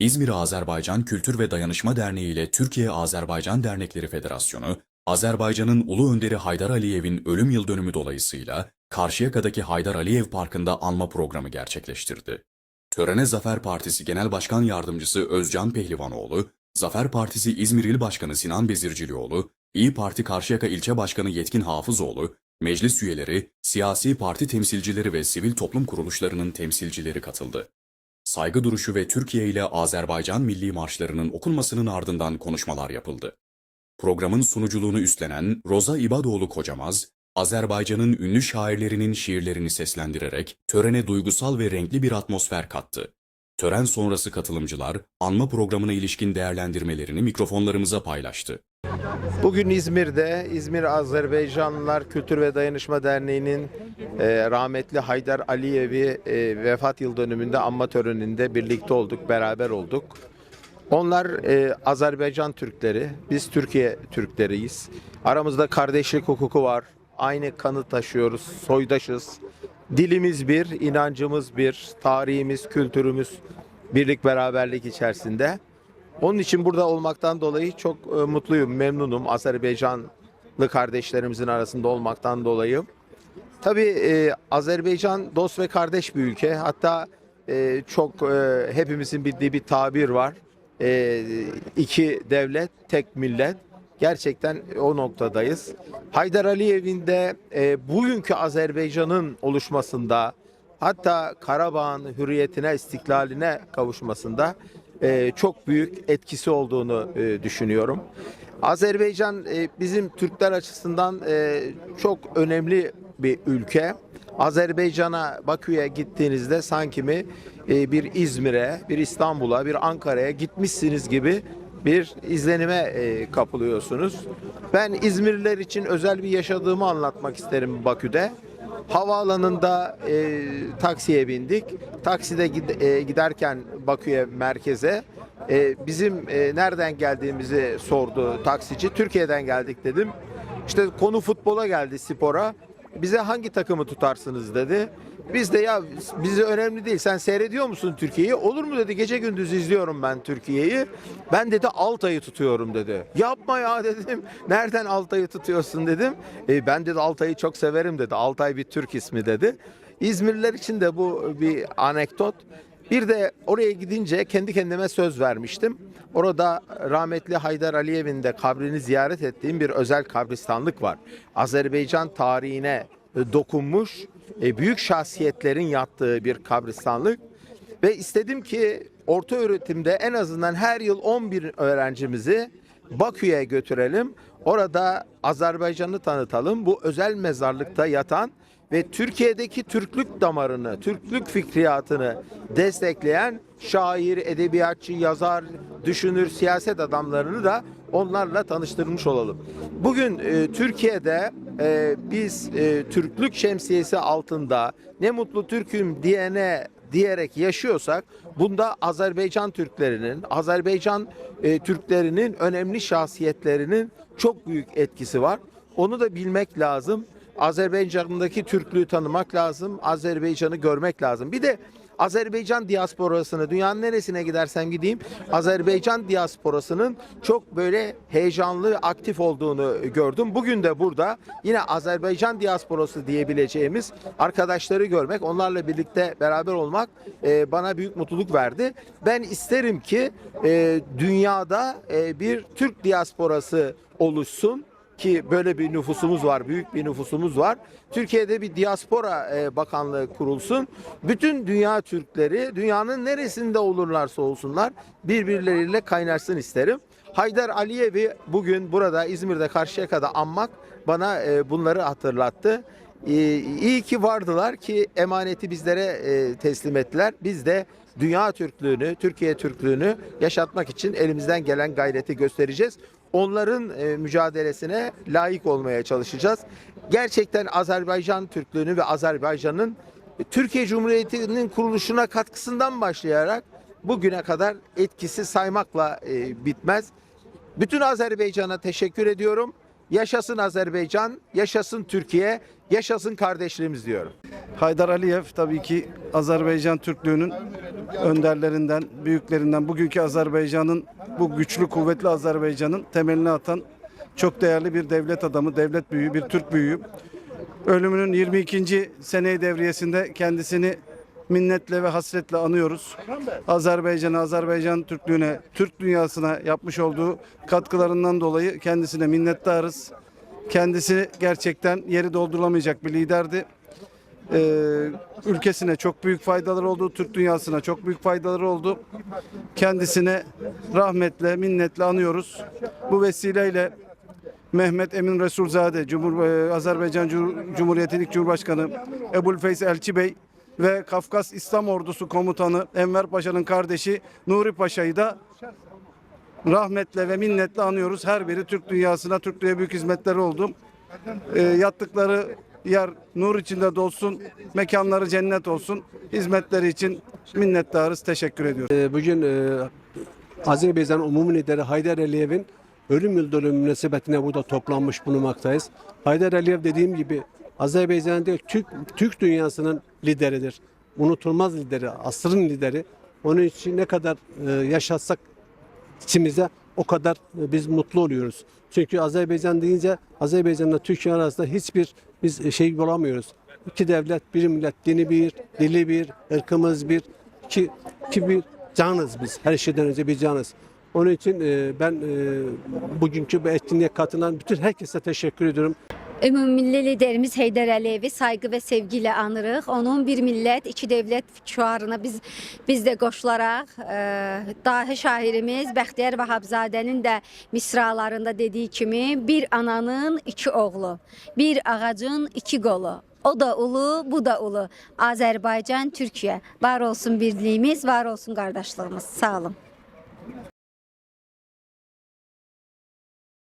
İzmir Azerbaycan Kültür ve Dayanışma Derneği ile Türkiye Azerbaycan Dernekleri Federasyonu, Azerbaycan'ın Ulu Önderi Haydar Aliyev'in ölüm yıl dönümü dolayısıyla Karşıyaka'daki Haydar Aliyev Parkı'nda anma programı gerçekleştirdi. Törene Zafer Partisi Genel Başkan Yardımcısı Özcan Pehlivanoğlu, Zafer Partisi İzmir İl Başkanı Sinan Bezircilioğlu, İyi Parti Karşıyaka İlçe Başkanı Yetkin Hafızoğlu, meclis üyeleri, siyasi parti temsilcileri ve sivil toplum kuruluşlarının temsilcileri katıldı. Saygı duruşu ve Türkiye ile Azerbaycan milli marşlarının okunmasının ardından konuşmalar yapıldı. Programın sunuculuğunu üstlenen Roza İbadoğlu Kocamaz, Azerbaycan'ın ünlü şairlerinin şiirlerini seslendirerek törene duygusal ve renkli bir atmosfer kattı. Tören sonrası katılımcılar anma programına ilişkin değerlendirmelerini mikrofonlarımıza paylaştı. Bugün İzmir'de İzmir Azerbaycanlılar Kültür ve Dayanışma Derneği'nin e, rahmetli Haydar Aliyev'i e, vefat yıl dönümünde anma töreninde birlikte olduk, beraber olduk. Onlar e, Azerbaycan Türkleri, biz Türkiye Türkleriyiz. Aramızda kardeşlik hukuku var. Aynı kanı taşıyoruz, soydaşız. Dilimiz bir, inancımız bir, tarihimiz, kültürümüz birlik beraberlik içerisinde. Onun için burada olmaktan dolayı çok e, mutluyum, memnunum. Azerbaycanlı kardeşlerimizin arasında olmaktan dolayı. Tabii e, Azerbaycan dost ve kardeş bir ülke. Hatta e, çok e, hepimizin bildiği bir tabir var. E, iki devlet, tek millet. Gerçekten o noktadayız. Haydar Aliyev'in de e, bugünkü Azerbaycan'ın oluşmasında hatta Karabağ'ın hürriyetine, istiklaline kavuşmasında e, çok büyük etkisi olduğunu e, düşünüyorum. Azerbaycan e, bizim Türkler açısından çok önemli bir ülke. Azerbaycan'a, Bakü'ye gittiğinizde sanki mi bir İzmir'e, bir İstanbul'a, bir Ankara'ya gitmişsiniz gibi bir izlenime kapılıyorsunuz. Ben İzmirliler için özel bir yaşadığımı anlatmak isterim Bakü'de. Havaalanında e, taksiye bindik. Takside e, giderken Bakü'ye merkeze e, bizim e, nereden geldiğimizi sordu taksici. Türkiye'den geldik dedim. İşte konu futbola geldi spora. Bize hangi takımı tutarsınız dedi. Biz de ya bize önemli değil. Sen seyrediyor musun Türkiye'yi? Olur mu dedi. Gece gündüz izliyorum ben Türkiye'yi. Ben dedi Altay'ı tutuyorum dedi. Yapma ya dedim. Nereden Altay'ı tutuyorsun dedim. E, ben dedi Altay'ı çok severim dedi. Altay bir Türk ismi dedi. İzmirliler için de bu bir anekdot. Bir de oraya gidince kendi kendime söz vermiştim. Orada rahmetli Haydar Aliyev'in de kabrini ziyaret ettiğim bir özel kabristanlık var. Azerbaycan tarihine dokunmuş e, büyük şahsiyetlerin yattığı bir kabristanlık. Ve istedim ki orta öğretimde en azından her yıl 11 öğrencimizi Bakü'ye götürelim. Orada Azerbaycan'ı tanıtalım. Bu özel mezarlıkta yatan ve Türkiye'deki Türklük damarını, Türklük fikriyatını destekleyen şair, edebiyatçı, yazar, düşünür, siyaset adamlarını da onlarla tanıştırmış olalım. Bugün e, Türkiye'de e, biz e, Türklük şemsiyesi altında ne mutlu Türk'üm diyene diyerek yaşıyorsak bunda Azerbaycan Türklerinin, Azerbaycan e, Türklerinin önemli şahsiyetlerinin çok büyük etkisi var. Onu da bilmek lazım. Azerbaycan'daki Türklüğü tanımak lazım. Azerbaycan'ı görmek lazım. Bir de Azerbaycan diasporasını dünyanın neresine gidersem gideyim Azerbaycan diasporasının çok böyle heyecanlı, aktif olduğunu gördüm. Bugün de burada yine Azerbaycan diasporası diyebileceğimiz arkadaşları görmek, onlarla birlikte beraber olmak e, bana büyük mutluluk verdi. Ben isterim ki e, dünyada e, bir Türk diasporası oluşsun ki böyle bir nüfusumuz var, büyük bir nüfusumuz var. Türkiye'de bir diaspora e, bakanlığı kurulsun. Bütün dünya Türkleri, dünyanın neresinde olurlarsa olsunlar birbirleriyle kaynaşsın isterim. Haydar Aliyev'i bugün burada İzmir'de Karşıyaka'da anmak bana e, bunları hatırlattı. E, iyi ki vardılar ki emaneti bizlere e, teslim ettiler. Biz de dünya Türklüğünü, Türkiye Türklüğünü yaşatmak için elimizden gelen gayreti göstereceğiz. Onların e, mücadelesine layık olmaya çalışacağız. Gerçekten Azerbaycan Türklüğünü ve Azerbaycan'ın Türkiye Cumhuriyeti'nin kuruluşuna katkısından başlayarak bugüne kadar etkisi saymakla e, bitmez. Bütün Azerbaycan'a teşekkür ediyorum. Yaşasın Azerbaycan, yaşasın Türkiye, yaşasın kardeşliğimiz diyorum. Haydar Aliyev tabii ki Azerbaycan Türklüğünün önderlerinden, büyüklerinden bugünkü Azerbaycan'ın bu güçlü kuvvetli Azerbaycan'ın temelini atan çok değerli bir devlet adamı, devlet büyüğü, bir Türk büyüğü. Ölümünün 22. seneyi devriyesinde kendisini minnetle ve hasretle anıyoruz. Azerbaycan'a, Azerbaycan Türklüğüne, Türk dünyasına yapmış olduğu katkılarından dolayı kendisine minnettarız. Kendisi gerçekten yeri doldurulamayacak bir liderdi. Ee, ülkesine çok büyük faydaları oldu, Türk dünyasına çok büyük faydaları oldu. Kendisine rahmetle, minnetle anıyoruz. Bu vesileyle Mehmet Emin Resulzade, Cumhur, e, Azerbaycan Cumhur- Cumhuriyeti İlk Cumhurbaşkanı Ebu'l-Feys Elçi Bey ve Kafkas İslam Ordusu Komutanı Enver Paşa'nın kardeşi Nuri Paşa'yı da rahmetle ve minnetle anıyoruz. Her biri Türk dünyasına, Türklüğe büyük hizmetleri oldu. E, yattıkları yer nur içinde dolsun, mekanları cennet olsun. Hizmetleri için minnettarız, teşekkür ediyoruz. Ee, Bugün e, Azerbaycan Umumi Lideri Haydar Aliyev'in ölüm yıl dönümü münasebetine burada toplanmış bulunmaktayız. Haydar Aliyev dediğim gibi Azerbaycan değil Türk, Türk dünyasının lideridir. Unutulmaz lideri, asrın lideri. Onun için ne kadar e, yaşatsak içimizde o kadar e, biz mutlu oluyoruz. Çünkü Azerbaycan deyince Azerbaycan'la Türkiye arasında hiçbir biz şey bulamıyoruz. İki devlet, bir millet, dini bir, dili bir, ırkımız bir, iki, iki bir canız biz. Her şeyden önce bir canız. Onun için e, ben e, bugünkü bu etkinliğe katılan bütün herkese teşekkür ediyorum. Ümummilli liderimiz Heydər Əliyevi sayğı və sevgi ilə anırıq. Onun bir millət, iki dövlət şüarına biz biz də qoşularaq e, dahi şairimiz Bəxtiyar Vahabzadənin də misralarında dediyi kimi bir ananın iki oğlu, bir ağacın iki qolu. O da ulu, bu da ulu. Azərbaycan, Türkiyə. Var olsun birliyimiz, var olsun qardaşlığımız. Sağ olun.